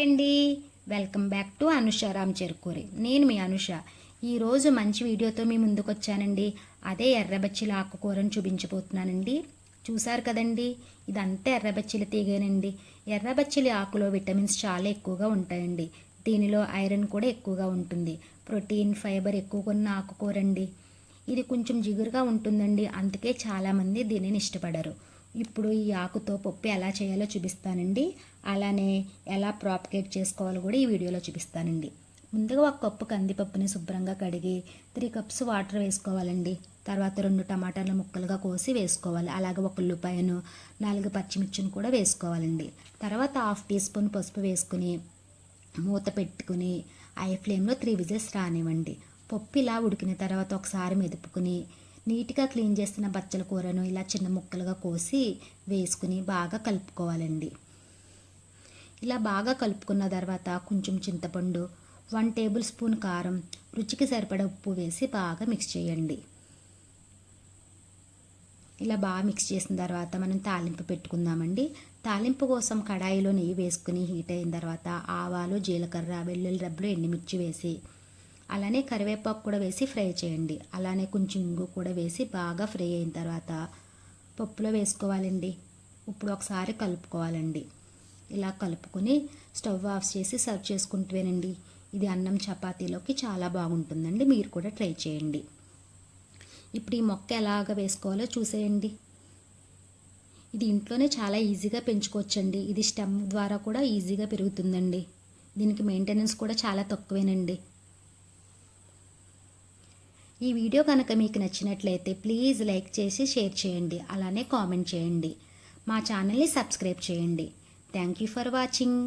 Hi అండి. Welcome back to Anusha Ram Cherukuri. నేను మీ అనుష. ఈరోజు మంచి వీడియోతో మీ ముందుకు వచ్చానండి అదే ఎర్రబచ్చిల ఆకుకూరను చూపించబోతున్నానండి. చూసారు కదండి? ఇదంతా ఎర్రబచ్చిల తీగేనండి. ఎర్రబచ్చిలి ఆకులో విటమిన్స్ చాలా ఎక్కువగా ఉంటాయండి. దీనిలో ఐరన్ కూడా ఎక్కువగా ఉంటుంది. ప్రోటీన్ ఫైబర్ ఎక్కువగా ఉన్న ఆకుకూరండి. ఇది కొంచెం జిగురుగా ఉంటుందండి. అందుకే చాలామంది దీనిని ఇష్టపడరు. ఇప్పుడు ఈ ఆకుతో పప్పు ఎలా చేయాలో చూపిస్తానండి. అలానే ఎలా ప్రాప్కేట్ చేసుకోవాలో కూడా ఈ వీడియోలో చూపిస్తానండి. ముందుగా ఒక కప్పు కందిపప్పుని శుభ్రంగా కడిగి త్రీ కప్స్ వాటర్ వేసుకోవాలండి. తర్వాత రెండు టమాటాలు ముక్కలుగా కోసి వేసుకోవాలి. అలాగే ఒక ఉల్లిపాయను నాలుగు పచ్చిమిర్చిని కూడా వేసుకోవాలండి. తర్వాత హాఫ్ టీ స్పూన్ పసుపు వేసుకుని మూత పెట్టుకుని ఐ ఫ్లేమ్లో త్రీ విజిల్స్ రానివ్వండి. పప్పు ఇలా ఉడికిన తర్వాత ఒకసారి మెదుపుకుని నీట్గా క్లీన్ చేసిన బచ్చల కూరను ఇలా చిన్న ముక్కలుగా కోసి వేసుకుని బాగా కలుపుకోవాలండి. ఇలా బాగా కలుపుకున్న తర్వాత కొంచెం చింతపండు వన్ టేబుల్ స్పూన్ కారం రుచికి సరిపడ ఉప్పు వేసి బాగా మిక్స్ చేయండి. ఇలా బాగా మిక్స్ చేసిన తర్వాత మనం తాలింపు పెట్టుకుందామండి. తాలింపు కోసం కడాయిలో నెయ్యి వేసుకుని హీట్ అయిన తర్వాత ఆవాలు జీలకర్ర వెల్లుల్లి రబ్బలు ఎండుమిర్చి వేసి అలానే కరివేపాకు కూడా వేసి ఫ్రై చేయండి. అలానే కొంచెం ఇంగు కూడా వేసి బాగా ఫ్రై అయిన తర్వాత పప్పులో వేసుకోవాలండి. ఇప్పుడు ఒకసారి కలుపుకోవాలండి. ఇలా కలుపుకొని స్టవ్ ఆఫ్ చేసి సర్వ్ చేసుకుంటేనండి ఇది అన్నం చపాతీలోకి చాలా బాగుంటుందండి. మీరు కూడా ట్రై చేయండి. ఇప్పుడు ఈ మొక్క ఎలాగ వేసుకోవాలో చూసేయండి. ఇది ఇంట్లోనే చాలా ఈజీగా పెంచుకోవచ్చండి. ఇది స్టెమ్ ద్వారా కూడా ఈజీగా పెరుగుతుందండి. దీనికి మెయింటెనెన్స్ కూడా చాలా తక్కువేనండి. ఈ వీడియో కనుక మీకు నచ్చినట్లయితే ప్లీజ్ లైక్ చేసి షేర్ చేయండి. అలానే కామెంట్ చేయండి. మా ఛానల్ని సబ్స్క్రైబ్ చేయండి. Thank you for watching.